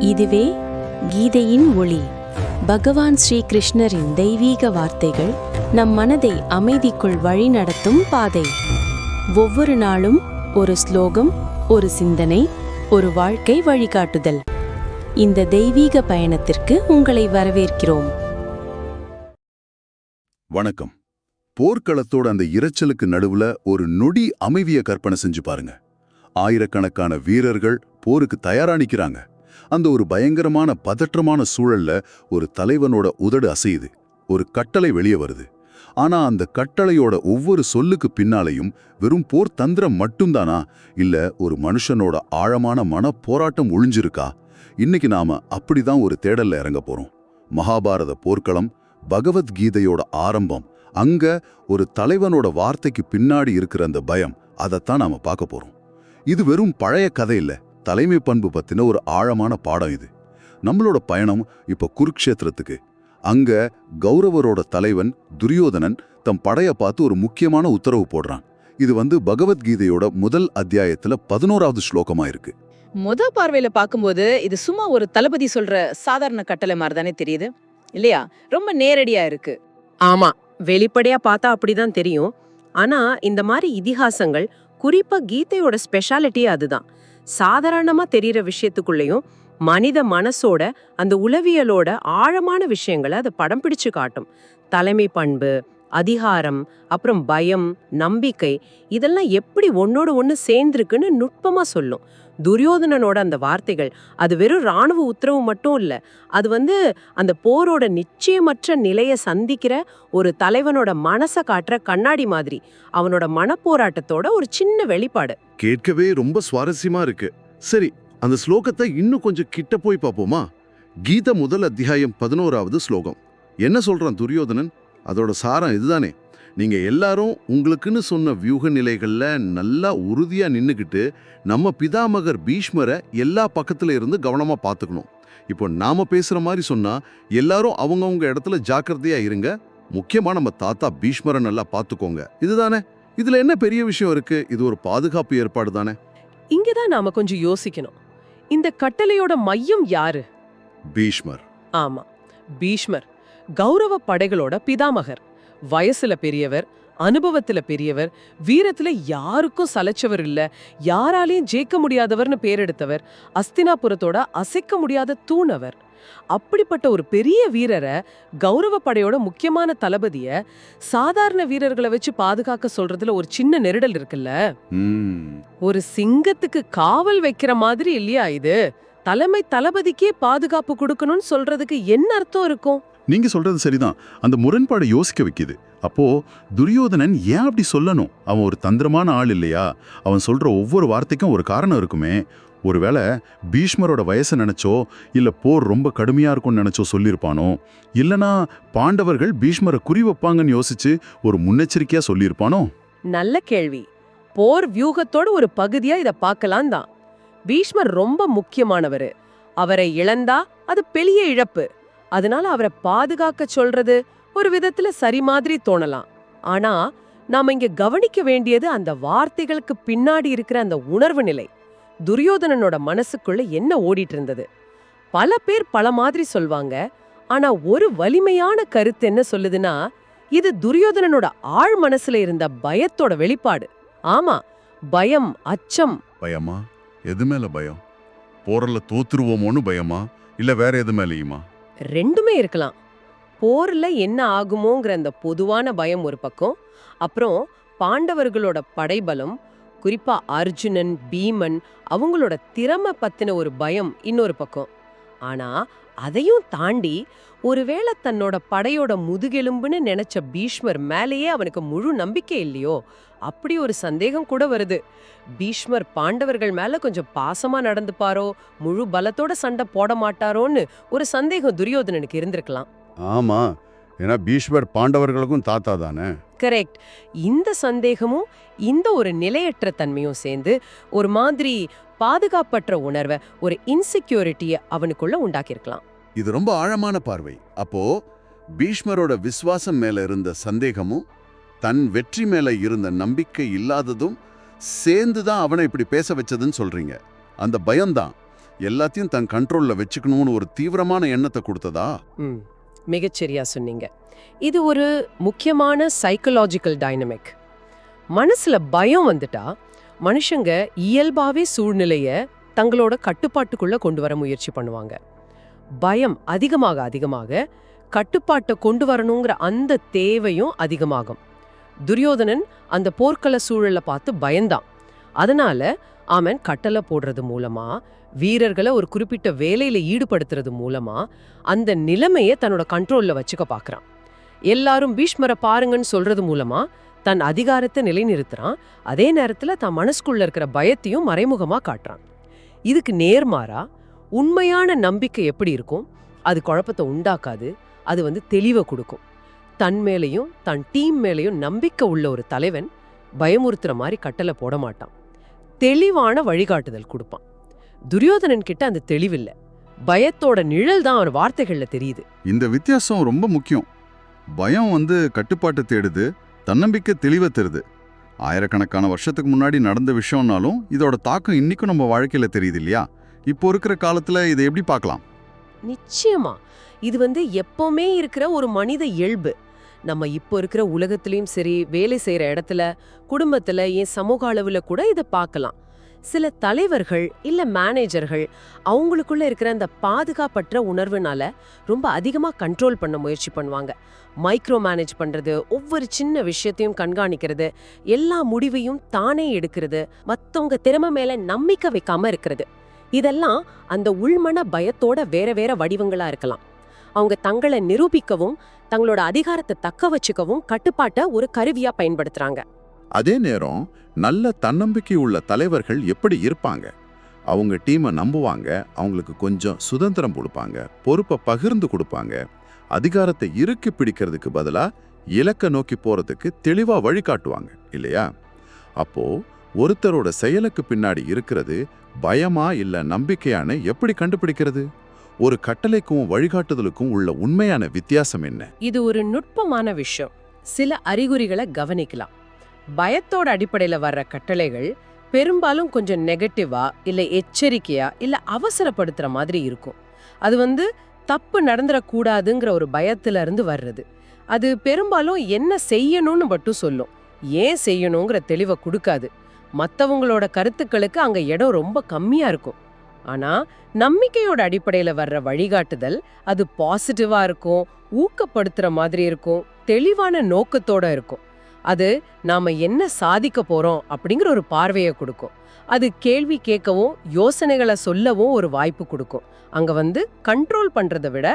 இதுவே கீதையின் ஒளி. பகவான் ஸ்ரீ கிருஷ்ணரின் தெய்வீக வார்த்தைகள் நம் மனதை அமைதிக்குள் வழிநடத்தும் பாதை. ஒவ்வொரு நாளும் ஒரு ஸ்லோகம் ஒரு சிந்தனை ஒரு வாழ்க்கை வழிகாட்டுதல். இந்த தெய்வீக பயணத்திற்கு உங்களை வரவேற்கிறோம். வணக்கம். போர்க்களத்தோட அந்த இரைச்சலுக்கு நடுவுல ஒரு நொடி அமைவிய கற்பனை செஞ்சு பாருங்க. ஆயிரக்கணக்கான வீரர்கள் போருக்கு தயாரா நிக்கிறாங்க. அந்த ஒரு பயங்கரமான பதற்றமான சூழல்ல ஒரு தலைவனோட உதடு அசையுது. ஒரு கட்டளை வெளியே வருது. ஆனா அந்த கட்டளையோட ஒவ்வொரு சொல்லுக்கு பின்னாலையும் வெறும் போர் தந்திரம் மட்டும்தானா? இல்ல ஒரு மனுஷனோட ஆழமான மன போராட்டம் ஒளிஞ்சிருக்கா இன்னைக்கு நாம அப்படிதான் ஒரு தேடல்ல இறங்க போறோம். மகாபாரத போர்க்களம் பகவத்கீதையோட ஆரம்பம் அங்க ஒரு தலைவனோட வார்த்தைக்கு பின்னாடி இருக்கிற அந்த பயம் அதைத்தான் நாம பார்க்க போறோம். இது வெறும் பழைய கதை இல்லை. தலைமை பண்பு பத்தின ஒரு ஆழமான பாடம் இது. நம்மளோட பயணம் இப்ப குருக்ஷேத்திரத்துக்கு. அங்க கௌரவரோட தலைவன் துரியோதனன் தம் படைய பார்த்து ஒரு முக்கியமான உத்தரவு போடுறான். இது வந்து பகவத்கீதையோட முதல் அத்தியாயத்துல பதினோராவது ஸ்லோகமா இருக்கு. முத பார்வையில பாக்கும்போது இது சும்மா ஒரு தளபதி சொல்ற சாதாரண கட்டளை மாதிரி தானே தெரியுது? இல்லையா? ரொம்ப நேரடியா இருக்கு. ஆமா வெளிப்படையா பார்த்தா அப்படிதான் தெரியும். ஆனா இந்த மாதிரி இதிகாசங்கள் குறிப்பா கீதையோட ஸ்பெஷாலிட்டியே அதுதான். சாதாரணமா தெரியற விஷயத்துக்குள்ளேயும் மனித மனசோட அந்த உளவியலோட ஆழமான விஷயங்களை அதை படம் பிடிச்சு காட்டும். தலைமை பண்பு அதிகாரம் அப்புறம் பயம் நம்பிக்கை இதெல்லாம் எப்படி ஒன்னோட ஒன்று சேர்ந்துருக்குன்னு நுட்பமாக சொல்லும். துரியோதனனோட அந்த வார்த்தைகள் அது வெறும் ராணுவ உத்தரவு மட்டும் இல்லை அது வந்து அந்த போரோட நிச்சயமற்ற நிலையை சந்திக்கிற ஒரு தலைவனோட மனசை காட்டுற கண்ணாடி மாதிரி அவனோட மனப்போராட்டத்தோட ஒரு சின்ன வெளிப்பாடு. கேட்கவே ரொம்ப சுவாரஸ்யமா இருக்கு. சரி அந்த ஸ்லோகத்தை இன்னும் கொஞ்சம் கிட்ட போய் பார்ப்போமா? கீத முதல் அத்தியாயம் பதினோராவது ஸ்லோகம். என்ன சொல்றான் துரியோதனன்? அதோட சாரம் இதுதானே. நீங்க எல்லாரும் உங்களுக்குன்னு சொன்ன வியூக நிலைகள்ல நல்லா உறுதியா நின்னுக்கிட்டு நம்ம பிதாமகர் பீஷ்மரை எல்லா பக்கத்துல இருந்து கவனமா பார்த்துக்கணும் இப்போ நாம பேசுற மாதிரி சொன்னா எல்லாரும் அவங்கவங்க இடத்துல ஜாக்கிரதையா இருங்க. முக்கியமா நம்ம தாத்தா பீஷ்மரை நல்லா பார்த்துக்கோங்க இதுதானே? இதுல என்ன பெரிய விஷயம் இருக்கு? இது ஒரு பாதுகாப்பு ஏற்பாடு தானே? இங்கதான் நாம கொஞ்சம் யோசிக்கணும். இந்த கட்டளையோட மையம் யாரு? பீஷ்மர். ஆமா. பீஷ்மர். கௌரவ படைகளோட பிதாமகர். வயசுல பெரியவர் அனுபவத்துல பெரியவர் வீரத்துல யாருக்கும் சலைச்சவர் இல்ல யாராலையும் ஜெயிக்க முடியாதவர்னு பேரெடுத்தவர் அஸ்தினாபுரத்தோட அசைக்க முடியாத தூணவர். அப்படிப்பட்ட ஒரு பெரிய வீரரை கௌரவ படையோட முக்கியமான தளபதிய சாதாரண வீரர்களை வச்சு பாதுகாக்க சொல்றதுல ஒரு சின்ன நெருடல் இருக்குல்ல? ஒரு சிங்கத்துக்கு காவல் வைக்கிற மாதிரி இல்லையா இது? தலைமை தளபதிக்கே பாதுகாப்பு கொடுக்கணும்னு சொல்றதுக்கு என்ன அர்த்தம் இருக்கும்? நீங்க சொல்றது சரிதான். அந்த முரண்பாடை யோசிக்க வைக்குது. அப்போ துரியோதனன் ஏன் அப்படி சொல்லணும்? அவன் ஒரு தந்திரமான ஆள் இல்லையா? அவன் சொல்ற ஒவ்வொரு வார்த்தைக்கும் ஒரு காரணம் இருக்குமே. ஒருவேளை பீஷ்மரோட வயசை நினைச்சோ இல்ல போர் ரொம்ப கடுமையா இருக்கும்னு நினைச்சோ சொல்லியிருப்பானோ? இல்லனா பாண்டவர்கள் பீஷ்மரை குறி வைப்பாங்கன்னு யோசிச்சு ஒரு முன்னெச்சரிக்கையா சொல்லியிருப்பானோ? நல்ல கேள்வி. போர் வியூகத்தோட ஒரு பகுதியா இதை பார்க்கலாம் தான். பீஷ்மர் ரொம்ப முக்கியமானவர். அவரை இழந்தா அது பெரிய இழப்பு. அதனால அவரை பாதுகாக்க சொல்றது ஒரு விதத்துல சரி மாதிரி தோணலாம். ஆனா நாம இங்க கவனிக்க வேண்டியது அந்த வார்த்தைகளுக்கு பின்னாடி இருக்கிற அந்த உணர்வு நிலை. துரியோதனனோட மனசுக்குள்ள என்ன ஓடிட்டு இருந்தது பல பேர் பல மாதிரி சொல்வாங்க. ஆனா ஒரு வலிமையான கருத்து என்ன சொல்லுதுன்னா இது துரியோதனனோட ஆழ் மனசுல இருந்த பயத்தோட வெளிப்பாடு. ஆமா பயம் அச்சம். பயமா? எது மேல பயம்? போரல தோத்துருவோமோன்னு பயமா? இல்ல வேற எது மேலேயுமா? ரெண்டுமே இருக்கலாம். போர்ல என்ன ஆகுமோங்கிற அந்த பொதுவான பயம் ஒரு பக்கம். அப்புறம் பாண்டவர்களோட படைபலம் குறிப்பா அர்ஜுனன் பீமன் அவங்களோட திறமை பத்தின ஒரு பயம் இன்னொரு பக்கம். ஆனா அதையும் தாண்டி ஒருவேளை தன்னோட படையோட முதுகெலும்புன்னு நினைச்ச பீஷ்மர் மேலேயே அவனுக்கு முழு நம்பிக்கை இல்லையோ? அப்படி ஒரு சந்தேகம் கூட வருது. பீஷ்மர் பாண்டவர்கள் மேல கொஞ்சம் பாசமா நடந்துப்பாரோ? முழு பலத்தோட சண்டை போட மாட்டாரோன்னு ஒரு சந்தேகம் துரியோதனனுக்கு இருந்திருக்கலாம். ஆமா. ஏன்னா பீஷ்மர் பாண்டவர்களுக்கும் தாத்தா தானே. கரெக்ட். இந்த சந்தேகமும் இந்த ஒரு நிலையற்ற தன்மையும் சேர்ந்து ஒரு மாதிரி பாதுகாப்பற்ற உணர்வை ஒரு இன்செக்யூரிட்டிய அவனுக்குள்ள உண்டாக்கியிருக்கலாம். இது ரொம்ப ஆழமான பார்வை. அப்போ பீஷ்மரோட விசுவாசம் மேல இருந்த சந்தேகமும் தன் வெற்றி மேல இருந்த நம்பிக்கை இல்லாததும் சேர்ந்து தான் அவனை இப்படி பேச வச்சதுன்னு சொல்றீங்க. அந்த பயம்தான் எல்லாத்தையும் தன் கண்ட்ரோல்ல வச்சுக்கணும்னு ஒரு தீவிரமான எண்ணத்தை கொடுத்ததா? ம். மிகச்சரியா சொன்னீங்க. இது ஒரு முக்கியமான சைக்கலாஜிக்கல் டைனமிக் மனசுல பயம் வந்துட்டா மனுஷங்க இயல்பாவே சூழ்நிலைய தங்களோட கட்டுப்பாட்டுக்குள்ள கொண்டு வர முயற்சி பண்ணுவாங்க. பயம் அதிகமாக அதிகமாக கட்டுப்பாட்டை கொண்டு வரணுங்கிற அந்த தேவையும் அதிகமாகும். துரியோதனன் அந்த போர்க்கள சூழலை பார்த்து பயந்தான். அதனால அவன் கட்டளை போடுறது மூலமா வீரர்களை ஒரு குறிப்பிட்ட வேலையில ஈடுபடுத்துறது மூலமா அந்த நிலைமையை தன்னோட கண்ட்ரோல்ல வச்சுக்க பார்க்கறான். எல்லாரும் பீஷ்மரை பாருங்கன்னு சொல்றது மூலமா தன் அதிகாரத்தை நிலைநிறுத்துறான். அதே நேரத்துல தன் மனசுக்குள்ள இருக்கிற பயத்தையும் மறைமுகமா காட்டுறான். இதுக்கு நேர்மாறா உண்மையான நம்பிக்கை எப்படி இருக்கும்? அது குழப்பத்தை உண்டாக்காது. அது வந்து தெளிவை கொடுக்கும். தன் மேலேயும் தன் டீம் மேலேயும் நம்பிக்கை உள்ள ஒரு தலைவன் பயமுறுத்துற மாதிரி கட்டளை போட மாட்டான். தெளிவான வழிகாட்டுதல் கொடுப்பான். துரியோதனன் கிட்ட அந்த தெளிவில்லை. பயத்தோட நிழல் தான் அவன் வார்த்தைகள்ல தெரியுது. இந்த வித்தியாசம் ரொம்ப முக்கியம். பயம் வந்து கட்டுப்பாட்டை தேடுது தன்னம்பிக்கை தெளிவை தருது. ஆயிரக்கணக்கான வருஷத்துக்கு முன்னாடி நடந்த விஷயம்னாலும் இதோட தாக்கம் இன்னைக்கும் நம்ம வாழ்க்கையில தெரியுது இல்லையா? இப்போ இருக்கிற காலத்துல இதை எப்படி பார்க்கலாம்? நிச்சயமா. இது வந்து எப்பவுமே இருக்கிற ஒரு மனித இயல்பு. நம்ம இப்போ இருக்கிற உலகத்திலயும் சரி வேலை செய்யற இடத்துல குடும்பத்துல ஏன் சமூக அளவுல கூட இதை பார்க்கலாம். சில தலைவர்கள் இல்ல மேனேஜர்கள் அவங்களுக்குள்ள இருக்கிற அந்த பாதுகாப்பற்ற உணர்வுனால ரொம்ப அதிகமா கண்ட்ரோல் பண்ண முயற்சி பண்ணுவாங்க. மைக்ரோ மேனேஜ் பண்றது ஒவ்வொரு சின்ன விஷயத்தையும் கண்காணிக்கிறது எல்லா முடிவையும் தானே எடுக்கிறது மத்தவங்க திறமை மேல நம்பிக்கை வைக்காம இருக்கிறது. இதெல்லாம் அந்த உள்மன பயத்தோட வேற வேற வடிவங்களா இருக்கலாம். அவங்க தங்களை நிரூபிக்கவும் தங்களோட அதிகாரத்தை தக்க வச்சுக்கவும் கட்டுப்பாட்டை ஒரு கருவியா பயன்படுத்துறாங்க. அதே நேரம் நல்ல தன்னம்பிக்கை உள்ள தலைவர்கள் எப்படி இருப்பாங்க? அவங்க டீமை நம்புவாங்க அவங்களுக்கு கொஞ்சம் சுதந்திரம் கொடுப்பாங்க பொறுப்பை பகிர்ந்து கொடுப்பாங்க அதிகாரத்தை இறுக்கி பிடிக்கிறதுக்கு பதிலாக இலக்க நோக்கி போறதுக்கு தெளிவாக வழிகாட்டுவாங்க இல்லையா? அப்போது ஒருத்தரோட செயலுக்கு பின்னாடி இருக்கிறது பயமா இல்ல நம்பிக்கையான எப்படி கண்டுபிடிக்கிறது? ஒரு கட்டளைக்கும் வழிகாட்டுதலுக்கும் உள்ள உண்மையான வித்தியாசம் என்ன? இது ஒரு நுட்பமான விஷயம். சில அறிகுறிகளை கவனிக்கலாம். பயத்தோட அடிப்படையில வர்ற கட்டளைகள் பெரும்பாலும் கொஞ்சம் நெகட்டிவா இல்ல எச்சரிக்கையா இல்ல அவசரப்படுத்துற மாதிரி இருக்கும். அது வந்து தப்பு நடந்துடக்கூடாதுங்கிற ஒரு பயத்துல இருந்து வர்றது. அது பெரும்பாலும் என்ன செய்யணும்னு மட்டும் சொல்லும். ஏன் செய்யணுங்கிற தெளிவை கொடுக்காது. மற்றவங்களோட கருத்துக்களுக்கு அங்கே இடம் ரொம்ப கம்மியாக இருக்கும். ஆனால் நம்பிக்கையோட அடிப்படையில் வர்ற வழிகாட்டுதல் அது பாசிட்டிவாக இருக்கும் ஊக்கப்படுத்துகிற மாதிரி இருக்கும் தெளிவான நோக்கத்தோட இருக்கும். அது நாம் என்ன சாதிக்க போகிறோம் அப்படிங்கிற ஒரு பார்வையை கொடுக்கும். அது கேள்வி கேட்கவும் யோசனைகளை சொல்லவும் ஒரு வாய்ப்பு கொடுக்கும். அங்கே வந்து கண்ட்ரோல் பண்ணுறதை விட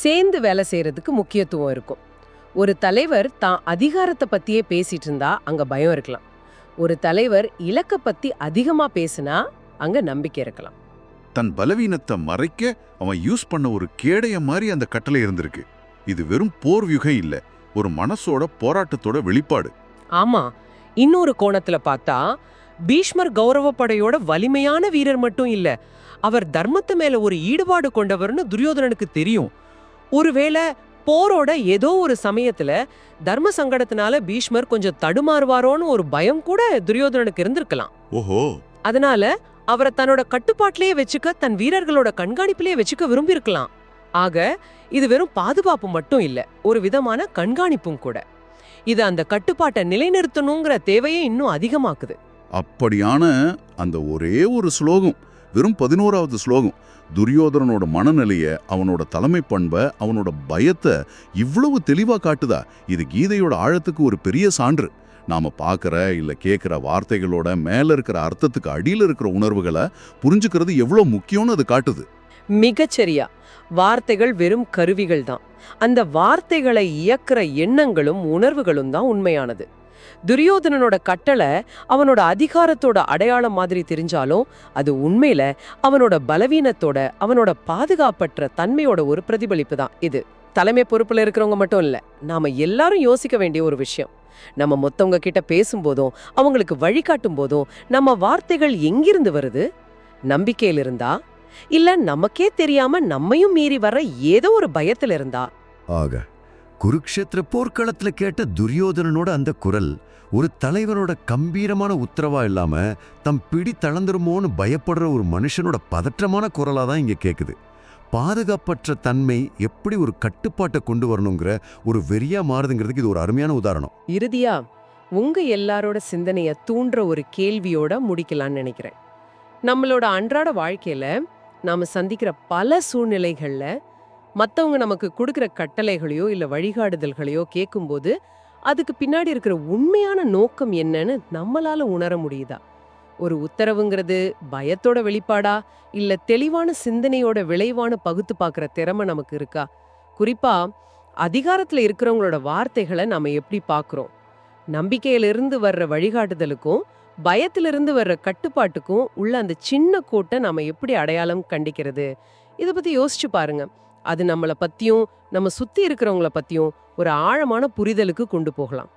சேர்ந்து வேலை செய்கிறதுக்கு முக்கியத்துவம் இருக்கும். ஒரு தலைவர் தான் அதிகாரத்தை பற்றியே பேசிகிட்டு இருந்தா அங்கே பயம் இருக்கலாம். ஒரு தலைவர் இலக்க பத்தி அதிகமா பேசினா அங்க நம்பிக்கை இருக்கலாம். தன் பலவீனத்தை மறைக்க அவன் யூஸ் பண்ண ஒரு கேடைய மாதிரி அந்த கட்டளை இருந்திருக்கு. இது வெறும் போர் வியூகம் இல்ல ஒரு மனசோட போராட்டத்தோட வெளிப்பாடு. ஆமா இன்னொரு கோணத்துல பார்த்தா பீஷ்மர் கௌரவப்படையோட வலிமையான வீரர் மட்டும் இல்ல அவர் தர்மத்து மேல ஒரு ஈடுபாடு கொண்டவர்னு துரியோதனனுக்கு தெரியும். ஒருவேளை போரோட ஏதோ ஒரு சமயத்துல தர்ம சங்கடத்தினால பீஷ்மர் கொஞ்சம் தடுமாறுவாரோன்னு ஒரு பயம் கூட துரியோதனனுக்கு இருந்திருக்கலாம். ஓஹோ. அதனால அவரை தன்னோட கட்டுப்பாட்டிலேயே வச்சுக்க தன் வீரர்களோட கண்காணிப்பிலேயே வச்சுக்க விரும்பியிருக்கலாம். ஆக இது வெறும் பாதுகாப்பு மட்டும் இல்ல ஒரு விதமான கண்காணிப்பும் கூட. இது அந்த கட்டுப்பாட்டை நிலைநிறுத்தணுங்கிற தேவையை இன்னும் அதிகமாக்குது. அப்படியான அந்த ஒரே ஒரு ஸ்லோகம். வெறும் பதினோராவது ஸ்லோகம். துரியோதனனோட மனநிலையை அவனோட தலைமை பண்பை அவனோட பயத்தை இவ்வளவு தெளிவாக காட்டுதா? இது கீதையோட ஆழத்துக்கு ஒரு பெரிய சான்று. நாம் பார்க்குற இல்லை கேட்குற வார்த்தைகளோட மேலே இருக்கிற அர்த்தத்துக்கு அடியில் இருக்கிற உணர்வுகளை புரிஞ்சுக்கிறது எவ்வளோ முக்கியம்னு அது காட்டுது. மிகச்சரியா வார்த்தைகள் வெறும் கருவிகள் தான். அந்த வார்த்தைகளை இயக்கிற எண்ணங்களும் உணர்வுகளும் தான் உண்மையானது. துரியோதனனோட கட்டளை அவனோட அதிகாரத்தோட அடையாளம் மாதிரி தெரிஞ்சாலும் அது உண்மையில அவனோட பலவீனத்தோட அவனோட பாதுகாப்பற்ற தன்மையோட ஒரு பிரதிபலிப்பு தான் இது. தலைமை பொறுப்புல இருக்கிறவங்க மட்டும் இல்ல நாம எல்லாரும் யோசிக்க வேண்டிய ஒரு விஷயம். நம்ம மொத்தவங்க கிட்ட பேசும்போதும் அவங்களுக்கு வழிகாட்டும் போதும் நம்ம வார்த்தைகள் எங்கிருந்து வருது? நம்பிக்கையில இருந்தா? இல்ல நமக்கே தெரியாம நம்மையும் மீறி வர ஏதோ ஒரு பயத்துல இருந்தா? ஆக குருக்ஷேத்திர போர்க்களத்தில் கேட்ட துரியோதனனோட அந்த குரல் ஒரு தலைவனோட கம்பீரமான உத்தரவா இல்லாம தம் பிடி தளர்ந்துருமோன்னு பயப்படுற ஒரு மனுஷனோட பதற்றமான குரலா தான் இங்க கேட்குது பாதுகாப்பற்ற தன்மை எப்படி ஒரு கட்டுப்பாட்டை கொண்டு வரணுங்கிற ஒரு வெறியா மாறுதுங்கிறதுக்கு இது ஒரு அருமையான உதாரணம். இறுதியா உங்க எல்லாரோட சிந்தனையை தூண்டுற ஒரு கேள்வியோட முடிக்கலாம்னு நினைக்கிறேன். நம்மளோட அன்றாட வாழ்க்கையில நாம சந்திக்கிற பல சூழ்நிலைகள்ல மத்தவங்க நமக்கு கொடுக்குற கட்டளைகளையோ இல்ல வழிகாடுதல்களையோ கேட்கும்போது அதுக்கு பின்னாடி இருக்கிற உண்மையான நோக்கம் என்னன்னு நம்மளால உணர முடியுதா? ஒரு உத்தரவுங்கிறது பயத்தோட வெளிப்பாடா? இல்ல தெளிவான சிந்தனையோட விளைவான பகுத்து பார்க்குற திறமை நமக்கு இருக்கா? குறிப்பா அதிகாரத்துல இருக்கிறவங்களோட வார்த்தைகளை நாம எப்படி பார்க்குறோம் நம்பிக்கையிலிருந்து வர்ற வழிகாட்டுதலுக்கும் பயத்திலிருந்து வர்ற கட்டுப்பாட்டுக்கும் உள்ள அந்த சின்ன கோட்டை நாம எப்படி அடையாளம் கண்டிக்கிறது? இதை பத்தி யோசிச்சு பாருங்க. அது நம்மளை பத்தியும் நம்ம சுத்தி இருக்கிறவங்கள பத்தியும் ஒரு ஆழமான புரிதலுக்கு கொண்டு போகலாம்.